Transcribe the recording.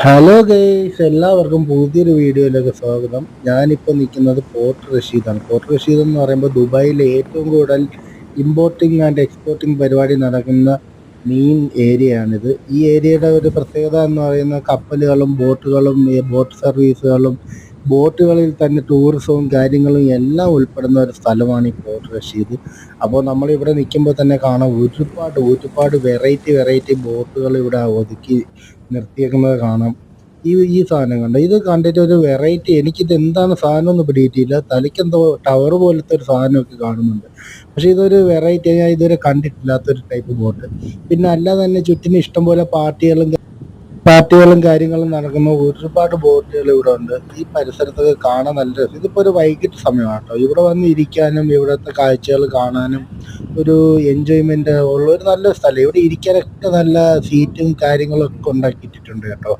Hello guys എല്ലാവർക്കും പുതിയൊരു വീഡിയോയിലേക്ക് സ്വാഗതം. ഞാനിപ്പോൾ നിൽക്കുന്നത് പോർട്ട് റഷീദാണ്. പോർട്ട് റഷീദ് എന്ന് പറയുമ്പോൾ ദുബായിലെ ഏറ്റവും കൂടുതൽ ഇമ്പോർട്ടിംഗ് ആൻഡ് എക്സ്പോർട്ടിംഗ് പരിപാടി നടക്കുന്ന മെയിൻ ഏരിയയാണിത് ഈ ഏരിയയുടെ ഒരു പ്രത്യേകത എന്ന് പറയുന്ന കപ്പലുകളും ബോട്ടുകളും ബോട്ട് സർവീസുകളും ബോട്ടുകളിൽ തന്നെ ടൂറിസവും കാര്യങ്ങളും എല്ലാം ഉൾപ്പെടുന്ന ഒരു സ്ഥലമാണ് ഈ പോർട്ട് റഷീദ്. അപ്പോൾ നമ്മളിവിടെ നിൽക്കുമ്പോൾ തന്നെ കാണാം ഒരുപാട് ഒരുപാട് വെറൈറ്റി വെറൈറ്റി ബോട്ടുകൾ ഇവിടെ ഒതുക്കി നിർത്തിയേക്കുന്നത് കാണാം. ഈ ഈ സാധനം കണ്ടോ? ഇത് കണ്ടിട്ട് ഒരു വെറൈറ്റി എനിക്കിത് എന്താണ് സാധനം ഒന്നും പിടിയിട്ടില്ല തലയ്ക്കെന്തോ ടവർ പോലത്തെ ഒരു സാധനമൊക്കെ കാണുന്നുണ്ട്. പക്ഷേ ഇതൊരു വെറൈറ്റി ഞാൻ ഇതുവരെ കണ്ടിട്ടില്ലാത്തൊരു ടൈപ്പ് ബോട്ട് പിന്നെ അല്ലാതെ തന്നെ ചുറ്റിന് ഇഷ്ടംപോലെ പാർട്ടികളും പാർട്ടികളും കാര്യങ്ങളും നടക്കുന്ന ഒരുപാട് ബോട്ടുകൾ ഇവിടെ ഉണ്ട്. ഈ പരിസരത്തൊക്കെ കാണാൻ നല്ല രസം. ഇതിപ്പോ ഒരു വൈകിട്ട് സമയമാണ് കേട്ടോ ഇവിടെ വന്ന് ഇരിക്കാനും ഇവിടുത്തെ കാഴ്ചകൾ കാണാനും ഒരു എൻജോയ്മെന്റ് ഉള്ള ഒരു നല്ല സ്ഥലം. ഇവിടെ ഇരിക്കാനൊക്കെ നല്ല സീറ്റും കാര്യങ്ങളും ഒക്കെ ഉണ്ടാക്കിയിട്ടുണ്ട് കേട്ടോ.